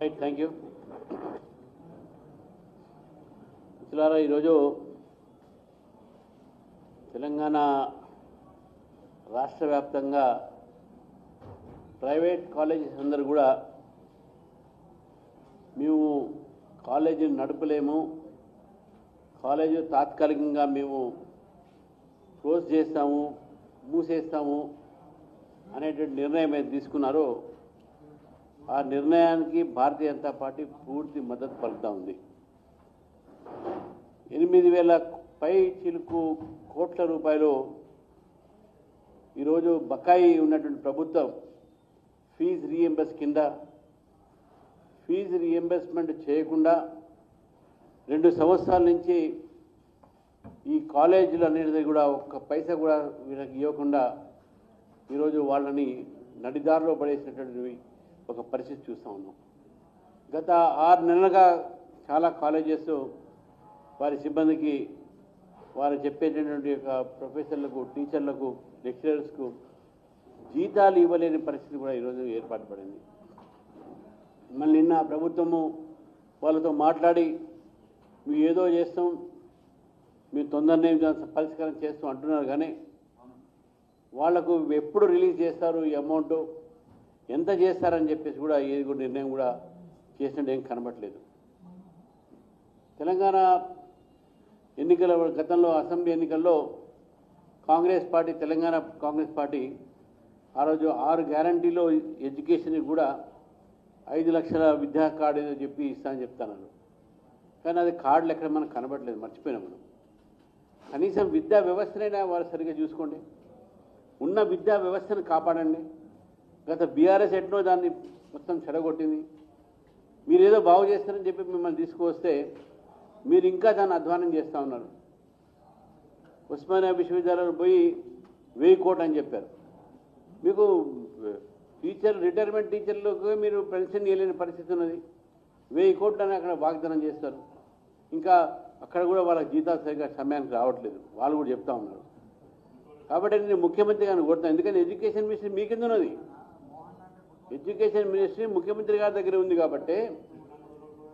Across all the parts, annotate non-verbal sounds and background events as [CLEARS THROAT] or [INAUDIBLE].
Right thank you మిత్రులారా ఈరోజు తెలంగాణ రాష్ట్ర వ్యాప్తంగా ప్రైవేట్ కాలేజెస్ అందరూ కూడా మేము కాలేజీలు నడపలేము. కాలేజీ తాత్కాలికంగా మేము క్లోజ్ చేస్తాము మూసేస్తాము అనేటువంటి నిర్ణయం అయితే తీసుకున్నారో ఆ నిర్ణయానికి భారతీయ జనతా పార్టీ పూర్తి మద్దతు పలుకుతా ఉంది. ఎనిమిది వేల పై చిలుకు కోట్ల రూపాయలు ఈరోజు బకాయి ఉన్నటువంటి ప్రభుత్వం ఫీజు రీఎంబర్స్ కింద ఫీజు రీఎంబర్స్మెంట్ చేయకుండా రెండు సంవత్సరాల నుంచి ఈ కాలేజీలు అనేది కూడా ఒక్క పైసా కూడా వీళ్ళకి ఇవ్వకుండా ఈరోజు వాళ్ళని నడిదారిలో పడేసినటువంటివి ఒక పరిస్థితి చూస్తూ ఉన్నాం. గత ఆరు నెలలుగా చాలా కాలేజెస్ వారి సిబ్బందికి వారు చెప్పేటటువంటి యొక్క ప్రొఫెసర్లకు టీచర్లకు లెక్చరర్స్కు జీతాలు ఇవ్వలేని పరిస్థితి కూడా ఈరోజు ఏర్పాటు పడింది. మళ్ళీ నిన్న ప్రభుత్వము వాళ్ళతో మాట్లాడి మేము ఏదో చేస్తాం మీరు తొందరనే పరిష్కారం చేస్తాం అంటున్నారు. కానీ వాళ్ళకు ఎప్పుడు రిలీజ్ చేస్తారు ఈ అమౌంట్? ఎంత చేస్తారని చెప్పేసి కూడా ఏది కూడా నిర్ణయం కూడా చేసినట్టు ఏం కనబట్లేదు తెలంగాణ ఎన్నికల గతంలో అసెంబ్లీ ఎన్నికల్లో కాంగ్రెస్ పార్టీ తెలంగాణ కాంగ్రెస్ పార్టీ ఆ రోజు ఆరు గ్యారంటీలో ఎడ్యుకేషన్ కూడా ఐదు లక్షల విద్యా కార్డు ఏదో చెప్పి ఇస్తానని చెప్తాను కానీ అది కార్డులు ఎక్కడ మనకు కనబడలేదు మర్చిపోయినాం మనం. కనీసం విద్యా వ్యవస్థనైనా వారు సరిగ్గా చూసుకోండి. ఉన్న విద్యా వ్యవస్థను కాపాడండి. గత బీఆర్ఎస్ ఎట్నో దాన్ని మొత్తం చెడగొట్టింది. మీరు ఏదో బాగు చేస్తారని చెప్పి మిమ్మల్ని తీసుకువస్తే మీరు ఇంకా దాన్ని అధ్వానం చేస్తూ ఉన్నారు. ఉస్మానియా విశ్వవిద్యాలయంలో పోయి వెయ్యి కోట్ అని చెప్పారు. మీకు టీచర్ రిటైర్మెంట్ టీచర్లకు మీరు పెన్షన్ ఇవ్వలేని పరిస్థితి ఉన్నది. వెయ్యి కోట్లు అని అక్కడ వాగ్దానం చేస్తారు. ఇంకా అక్కడ కూడా వాళ్ళ జీతాలు సరిగ్గా సమయానికి రావట్లేదు. వాళ్ళు కూడా చెప్తా ఉన్నారు. కాబట్టి నేను ముఖ్యమంత్రి గారిని కొడతాను ఎందుకంటే ఎడ్యుకేషన్ మిషన్ మీ కింద ఉన్నది? ఎడ్యుకేషన్ మినిస్ట్రీ ముఖ్యమంత్రి గారి దగ్గర ఉంది కాబట్టి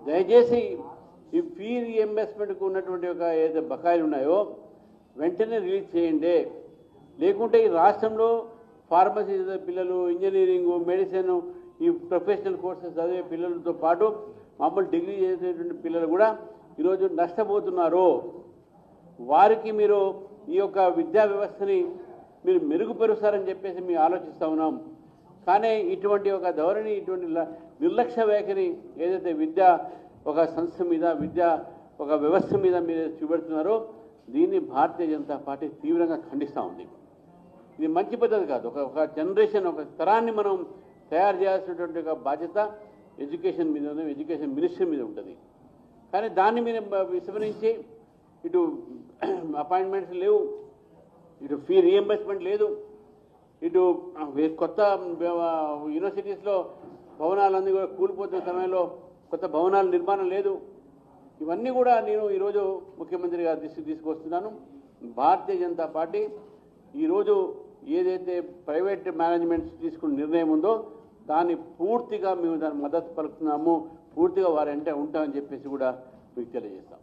దయచేసి ఈ ఫీ రీఎంబర్స్మెంట్కు ఉన్నటువంటి ఒక ఏదైతే బకాయిలు ఉన్నాయో వెంటనే రిలీజ్ చేయండి. లేకుంటే ఈ రాష్ట్రంలో ఫార్మసీ పిల్లలు ఇంజనీరింగ్ మెడిసిన్ ఈ ప్రొఫెషనల్ కోర్సెస్ చదివే పిల్లలతో పాటు మామూలు డిగ్రీ చేసేటువంటి పిల్లలు కూడా ఈరోజు నష్టపోతున్నారు. వారికి మీరు ఈ యొక్క విద్యా వ్యవస్థని మీరు మెరుగుపరుస్తారని చెప్పేసి మేము ఆలోచిస్తూ ఉన్నాం. కానీ ఇటువంటి ఒక ధోరణి ఇటువంటి నిర్లక్ష్య వైఖరి ఏదైతే విద్య ఒక సంస్థ మీద విద్య ఒక వ్యవస్థ మీద మీరు చూపెడుతున్నారో దీన్ని భారతీయ జనతా పార్టీ తీవ్రంగా ఖండిస్తూ ఉంది. ఇది మంచి పద్ధతి కాదు. ఒక ఒక జనరేషన్ ఒక తరాన్ని మనం తయారు చేయాల్సినటువంటి ఒక బాధ్యత ఎడ్యుకేషన్ మీద ఉంది ఎడ్యుకేషన్ మినిస్ట్రీ మీద ఉంటుంది. కానీ దాన్ని మీరు విస్మరించి ఇటు [CLEARS THROAT] అపాయింట్మెంట్స్ లేవు ఇటు ఫీ రియంబర్స్మెంట్ లేదు ఇటు వే- కొత్త యూనివర్సిటీస్లో భవనాలన్నీ కూడా కూలిపోతున్న సమయంలో కొత్త భవనాల నిర్మాణం లేదు. ఇవన్నీ కూడా నేను ఈరోజు ముఖ్యమంత్రి గారి దృష్టికి తీసుకొస్తున్నాను. భారతీయ జనతా పార్టీ ఈరోజు ఏదైతే ప్రైవేట్ మేనేజ్మెంట్ తీసుకున్న నిర్ణయం ఉందో దాన్ని పూర్తిగా మేము దాని మద్దతు పలుకుతున్నాము. పూర్తిగా వారంటే ఉంటామని చెప్పేసి కూడా మీకు తెలియజేస్తాం.